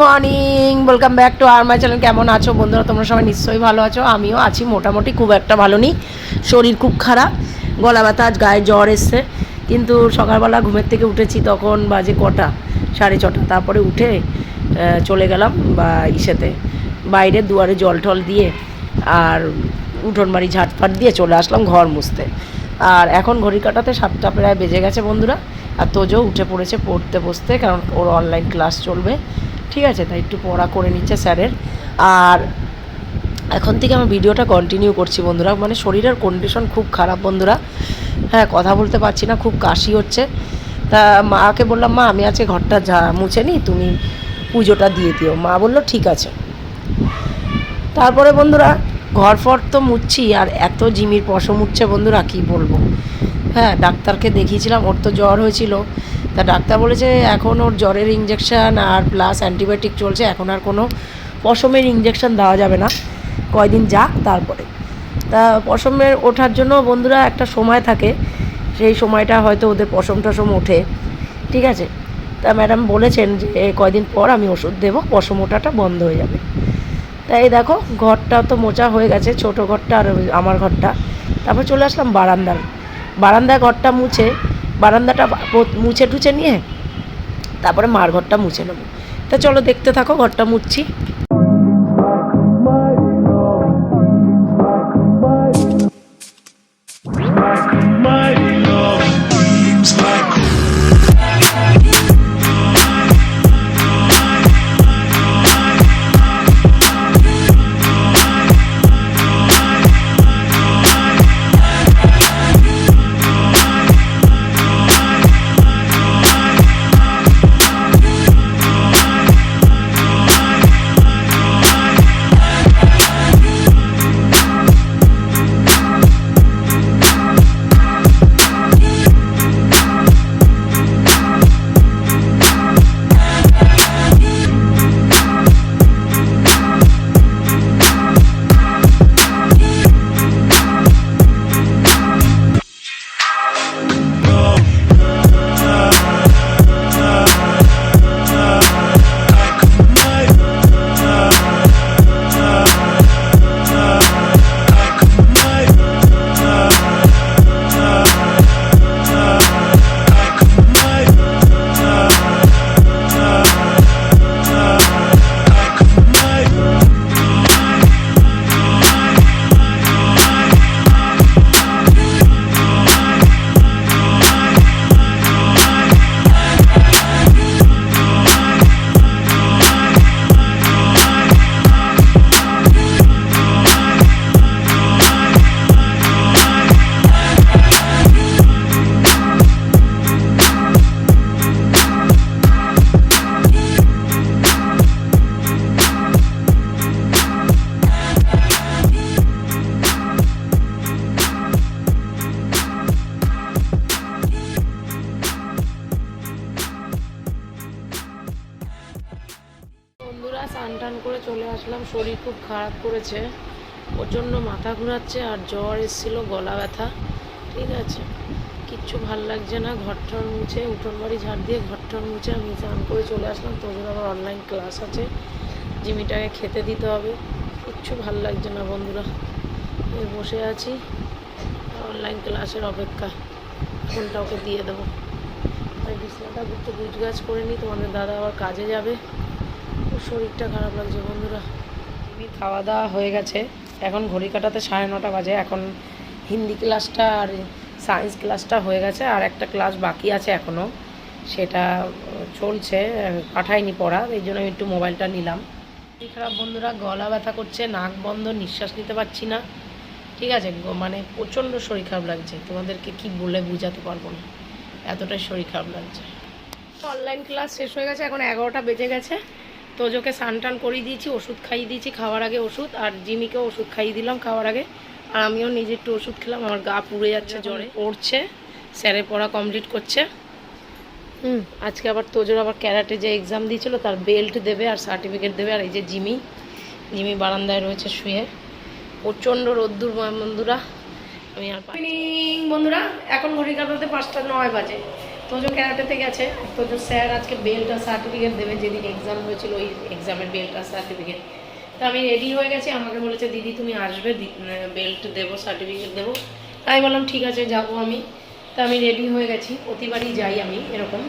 Morning welcome back to আর my channel কেমন আছো বন্ধুরা? তোমরা সবাই নিশ্চয়ই ভালো আছো। আমিও আছি মোটামুটি খুব একটা ভালো নেই। শরীর খুব খারাপ। গলা ব্যথা আজ গায়ে জ্বর এসছে। কিন্তু সকালবেলা ঘুমের থেকে উঠেছি তখন বাজে কটা? সাড়ে ছটা। তারপরে উঠে চলে গেলাম বা ইসেতে। বাইরে দুয়ারে জল টল দিয়ে আর উঠোন বাড়ি ঝাটফাট দিয়ে চলে আসলাম ঘর মুছতে। আর এখন ঘড়ি কাটাতে সাতটা প্রায় বেজে গেছে বন্ধুরা। আর তোজো উঠে পড়েছে পড়তে বসতে কারণ ওর অনলাইন ক্লাস চলবে। ঠিক আছে, তাই একটু পড়া করে নিচ্ছে স্যারের। আর এখন থেকে আমার ভিডিওটা কন্টিনিউ করছি বন্ধুরা। মানে শরীরের কন্ডিশন খুব খারাপ বন্ধুরা। হ্যাঁ কথা বলতে পারছি না, খুব কাশি হচ্ছে। তা মাকে বললাম, মা, আমি আজকে ঘরটা যা মুছে নি, তুমি পুজোটা দিয়ে দিও। মা বলল, ঠিক আছে। তারপরে বন্ধুরা, ঘর ফর তো মুছছি আর এত জিমির পশম উঠছে বন্ধুরা, কি বলব? হ্যাঁ ডাক্তারকে দেখিয়েছিলাম, ওর তো জ্বর হয়েছিল। তা ডাক্তার বলেছে এখন ওর জ্বরের ইঞ্জেকশান আর প্লাস অ্যান্টিবায়োটিক চলছে, এখন আর কোনো পশমের ইঞ্জেকশন দেওয়া যাবে না। কয়দিন যাক, তারপরে। তা পশমের ওঠার জন্য বন্ধুরা একটা সময় থাকে, সেই সময়টা হয়তো ওদের পশম টশম ওঠে, ঠিক আছে? তা ম্যাডাম বলেছেন যে কয়দিন পর আমি ওষুধ দেবো, পশম ওঠাটা বন্ধ হয়ে যাবে। তাই দেখো, ঘরটা তো মোচা হয়ে গেছে, ছোট ঘরটা আর আমার ঘরটা। তারপর চলে আসলাম বারান্দার। বারান্দা ঘরটা মুছে বারান্দাটা মুছে টুছে নিয়ে তারপরে মার ঘরটা মুছে নেব। তা চলো দেখতে থাকো, ঘরটা মুছছি। খারাপ করেছে। প্রচণ্ড মাথা ঘোরাচ্ছে আর জ্বর এসেছিল, গলা ব্যথা। ঠিক আছে। কিচ্ছু ভালো লাগছে না। ঘর টর মুছে, উঠোন বাড়ি ঝাড় দিয়ে ঘর টর মুছে আমি স্নান করে চলে আসলাম। তোদের আবার অনলাইন ক্লাস আছে। জিমিটাকে খেতে দিতে হবে। কিচ্ছু ভালো লাগছে না বন্ধুরা। এই বসে আছি। অনলাইন ক্লাসের অপেক্ষা। ফোনটা ওকে দিয়ে দেবো। তাই বিছানাটা একটু গুছগাছ করে নিই তোমাদের দাদা আবার কাজে যাবে। শরীরটা খারাপ লাগছে বন্ধুরা। আমি খাওয়া দাওয়া হয়ে গেছে। এখন ঘড়ি কাটাতে সাড়ে নটা বাজে। এখন হিন্দি ক্লাসটা আর সায়েন্স ক্লাসটা হয়ে গেছে আর একটা ক্লাস বাকি আছে এখনও সেটা চলছে পাঠায়নি পড়া, এই জন্য আমি একটু মোবাইলটা নিলাম। খারাপ বন্ধুরা, গলা ব্যথা করছে, নাক বন্ধ, নিঃশ্বাস নিতে পারছি না। ঠিক আছে মানে প্রচণ্ড শরীর খারাপ লাগছে। তোমাদেরকে কি বলে বোঝাতে পারব না। এতটাই শরীর খারাপ লাগছে। অনলাইন ক্লাস শেষ হয়ে গেছে, এখন এগারোটা বেজে গেছে। তোজোকে স্নান টান করিয়ে দিয়েছি ওষুধ খাইয়ে দিয়েছি খাওয়ার আগে ওষুধ আর জিমিকেও ওষুধ খাইয়ে দিলাম খাওয়ার আগে। আর আমিও নিজে একটু ওষুধ খেলাম আমার গা পুড়ে যাচ্ছে জ্বরে। পড়ছে। স্যারের পড়া কমপ্লিট করছে। হুম আজকে আবার তোজোর আবার ক্যারাটে যে এক্সাম দিয়েছিল তার বেল্ট দেবে আর সার্টিফিকেট দেবে আর এই যে জিমি জিমি বারান্দায় রয়েছে শুয়ে। প্রচণ্ড রোদ্দুর বন্ধুরা। আমি আর বন্ধুরা। এখন ঘড়ি কাটাতে পাঁচটা নয় বাজে। তোজো ক্যারাটেতে গেছে। তোজো স্যার আজকে বেলটা সার্টিফিকেট দেবে, যেদিন এক্সাম হয়েছিল ওই এক্সামের বেলটা সার্টিফিকেট তো আমি রেডি হয়ে গেছি, আমাকে বলেছে, দিদি, তুমি আসবে বেল্ট দেবো সার্টিফিকেট দেবো। তাই বললাম, ঠিক আছে, যাব আমি। তা আমি রেডি হয়ে গেছি, প্রতিবারই যাই আমি, এরকম।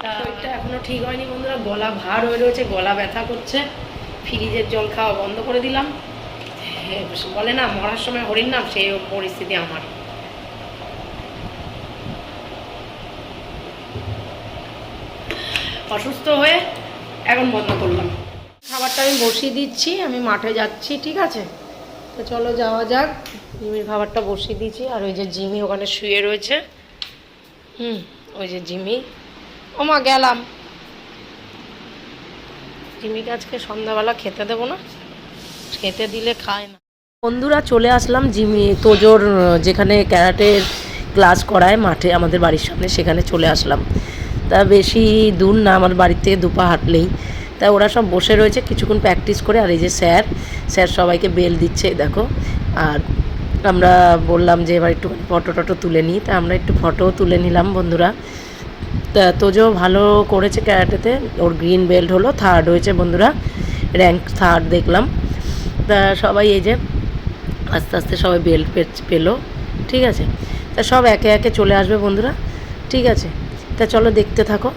তা শরীরটা এখনও ঠিক হয়নি বন্ধুরা, গলা ভার হয়ে রয়েছে, গলা ব্যথা করছে। ফ্রিজের জল খাওয়া বন্ধ করে দিলাম। বলে না, মরার সময় হরিণ নাম, সেই পরিস্থিতি আমার। অসুস্থ হয়ে এখন বন্ধ করলাম। খাবারটা আমি বসিয়ে দিচ্ছি, আমি মাঠে যাচ্ছি, ঠিক আছে? তো চলো যাওয়া যাক। জিমির খাবারটা বসিয়ে দিয়েছি, আর ওই যে জিমি ওখানে শুয়ে রয়েছে। হুম, ওই যে জিমি। ও মা, গেলাম। জিমিকে আজকে সন্ধ্যাবেলা খেতে দেবো না। খেতে দিলে খায় না। বন্ধুরা, চলে আসলাম জিমি তোজোর যেখানে ক্যারাটের ক্লাস করায় মাঠে, আমাদের বাড়ির সামনে, সেখানে চলে আসলাম। তা বেশি দূর না, আমার বাড়ির থেকে দুপা হাঁটলেই। তা ওরা সব বসে রয়েছে, কিছুক্ষণ প্র্যাকটিস করে, আর এই যে স্যার স্যার সবাইকে বেল দিচ্ছে, দেখো। আর আমরা বললাম যে এবার একটু ফটো টটো তুলে নিই, তা আমরা একটু ফটোও তুলে নিলাম বন্ধুরা। তা তোজো ভালো করেছে ক্যারাটেতে, ওর গ্রিন বেল্ট হলো থার্ড হয়েছে বন্ধুরা র্যাঙ্ক থার্ড দেখলাম। তা সবাই এই যে আস্তে আস্তে সবাই বেল্ট পেল, ঠিক আছে? তা সব একে একে চলে আসবে বন্ধুরা, ঠিক আছে? তা চলো দেখতে থাকো।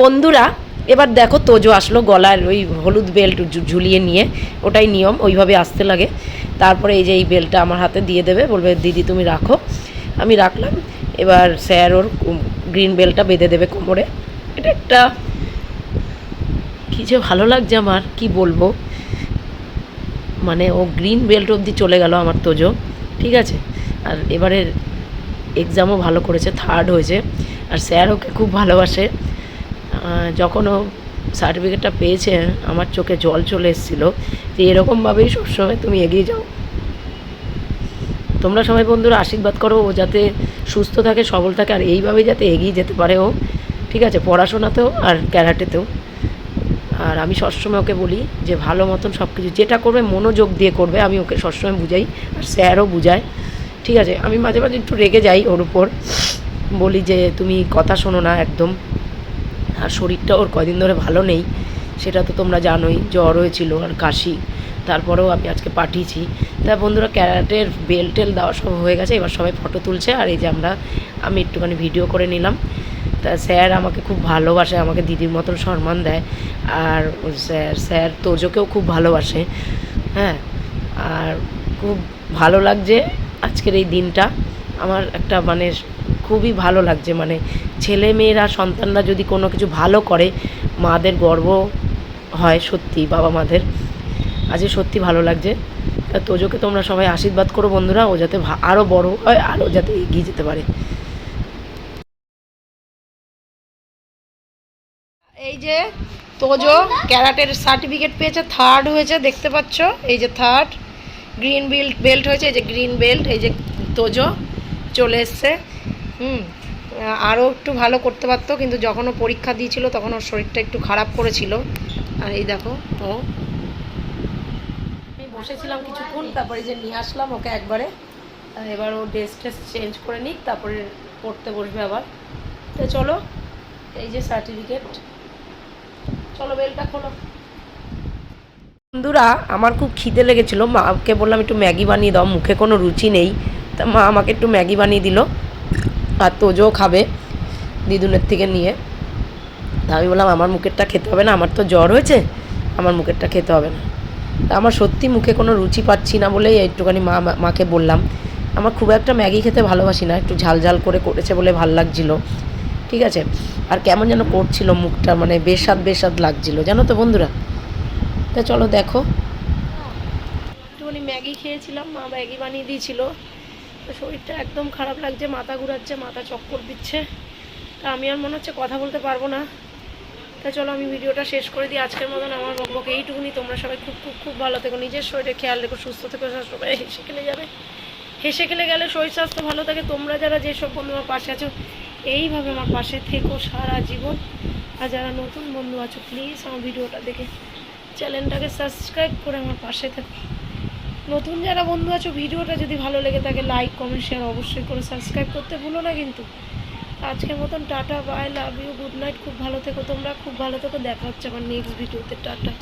বন্ধুরা, এবার দেখো তোজো আসলো গলার ওই হলুদ বেল্ট ঝুলিয়ে নিয়ে। ওটাই নিয়ম, ওইভাবে আসতে লাগে। তারপরে এই যে এই বেল্টটা আমার হাতে দিয়ে দেবে, বলবে, দিদি, তুমি রাখো। আমি রাখলাম। এবার স্যার ওর গ্রিন বেল্টটা বেঁধে দেবে কোমরে। এটা একটা কী যে ভালো লাগছে আমার, কি বলব? মানে ও গ্রিন বেল্ট অবধি চলে গেল আমার তোজো, ঠিক আছে? আর এবারের এক্সামও ভালো করেছে থার্ড হয়েছে। আর স্যার ওকে খুব ভালোবাসে। আহ, যখন ও সার্টিফিকেটটা পেয়েছে আমার চোখে জল চলে এসেছিল। যে এরকমভাবেই সবসময় তুমি এগিয়ে যাও। তোমরা সবাই বন্ধুরা আশীর্বাদ করো ও যাতে সুস্থ থাকে সবল থাকে আর এইভাবেই যাতে এগিয়ে যেতে পারে ও। ঠিক আছে পড়াশোনাতেও আর ক্যারাটেতেও। আর আমি সবসময় ওকে বলি যে ভালো মতন সব কিছু যেটা করবে মনোযোগ দিয়ে করবে আমি ওকে সবসময় বুঝাই আর স্যারও বুঝায়। ঠিক আছে আমি মাঝে মাঝে একটু রেগে যাই ওর উপর। বলি যে তুমি কথা শোনো না একদম। আর শরীরটা ওর কদিন ধরে ভালো নেই, সেটা তো তোমরা জানোই, জ্বর হয়েছিল আর কাশি, তারপরেও আমি আজকে পাঠিয়েছি। তা বন্ধুরা, ক্যারাটের বেল টেল দেওয়া সব হয়ে গেছে, এবার সবাই ফটো তুলছে, আর এই যে আমরা, আমি একটুখানি ভিডিও করে নিলাম। তা স্যার আমাকে খুব ভালোবাসে, আমাকে দিদির মতন সম্মান দেয়, আর স্যার স্যার তোজোকেও খুব ভালোবাসে হ্যাঁ আর খুব ভালো লাগছে আজকের এই দিনটা। আমার একটা মানে খুবই ভালো লাগছে। মানে ছেলে মেয়েরা, সন্তানরা যদি কোনো কিছু ভালো করে, মাদের গর্ব হয় সত্যি বাবা মাদের। আজকে সত্যি ভালো লাগছে। তা তোজোকে তোমরা সবাই আশীর্বাদ করো বন্ধুরা, ও যাতে আরও বড় হয় আরও যাতে এগিয়ে যেতে পারে। এই যে তোজো ক্যারাটের সার্টিফিকেট পেয়েছে থার্ড হয়েছে, দেখতে পাচ্ছ? এই যে থার্ড গ্রিন বেল্ট বেল্ট হয়েছে, এই যে গ্রিন বেল্ট এই যে তোজো চলে এসছে। হুম আরও একটু ভালো করতে পারতো, কিন্তু যখন ও পরীক্ষা দিয়েছিল তখন ওর শরীরটা একটু খারাপ করেছিল। আর এই দেখো, ও। আমি বসেছিলাম কিছুক্ষণ, তারপরে যে নিয়ে আসলাম ওকে একবারে। এবার ও ড্রেস ট্রেস চেঞ্জ করে নিক, তারপরে পড়তে বসবে আবার। তো চলো, এই যে সার্টিফিকেট চলো বেলটা খোলো। বন্ধুরা, আমার খুব খিদে লেগেছিলো। মাকে বললাম, একটু ম্যাগি বানিয়ে দাও, মুখে কোনো রুচি নেই। তা মা আমাকে একটু ম্যাগি বানিয়ে দিল। আর তোজও খাবে দিদুনের থেকে নিয়ে। তা আমি বললাম, আমার মুখেরটা খেতে হবে না, আমার তো জ্বর হয়েছে, আমার মুখেরটা খেতে হবে না। তা আমার সত্যি মুখে কোনো রুচি পাচ্ছি না বলেই একটুখানি মা মাকে বললাম। আমার খুব একটা ম্যাগি খেতে ভালোবাসি না, একটু ঝাল ঝাল করে করেছে বলে ভালো লাগছিল। ঠিক আছে? আর কেমন যেন করছিল মুখটা মানে বেস্বাদ বেস্বাদ লাগছিল। জানো তো বন্ধুরা? তা চলো দেখো। একটুখানি ম্যাগি খেয়েছিলাম, মা ম্যাগি বানিয়ে দিয়েছিল। শরীরটা একদম খারাপ লাগছে, মাথা ঘুরাচ্ছে, মাথা চক্কর দিচ্ছে। তা আমি আর মনে হচ্ছে কথা বলতে পারব না। তা চলো আমি ভিডিওটা শেষ করে দিই। আজকের মতন আমার বকবকে এইটুকুনি। তোমরা সবাই খুব খুব খুব ভালো থেকো। নিজের শরীরে খেয়াল রেখো, সুস্থ থেকো। সবাই হেসে খেলে যাবে। হেসে খেলে গেলে শরীর স্বাস্থ্য ভালো থাকে। তোমরা যারা যেসব বন্ধু আমার পাশে আছো, এইভাবে আমার পাশে থেকো সারা জীবন। আর যারা নতুন বন্ধু আছো প্লিজ আমার ভিডিওটা দেখে চ্যানেলটাকে সাবস্ক্রাইব করে আমার পাশে থেকো। নতুন যারা বন্ধু আছো, ভিডিওটা যদি ভালো লেগে থাকে লাইক কমেন্ট শেয়ার অবশ্যই করে সাবস্ক্রাইব করতে ভুলো না কিন্তু। আজকের মতন tata bye love you good night খুব ভালো থেকো তোমরা, খুব ভালো থেকো, দেখা হচ্ছে আমার নেক্সট ভিডিওতে টাটা।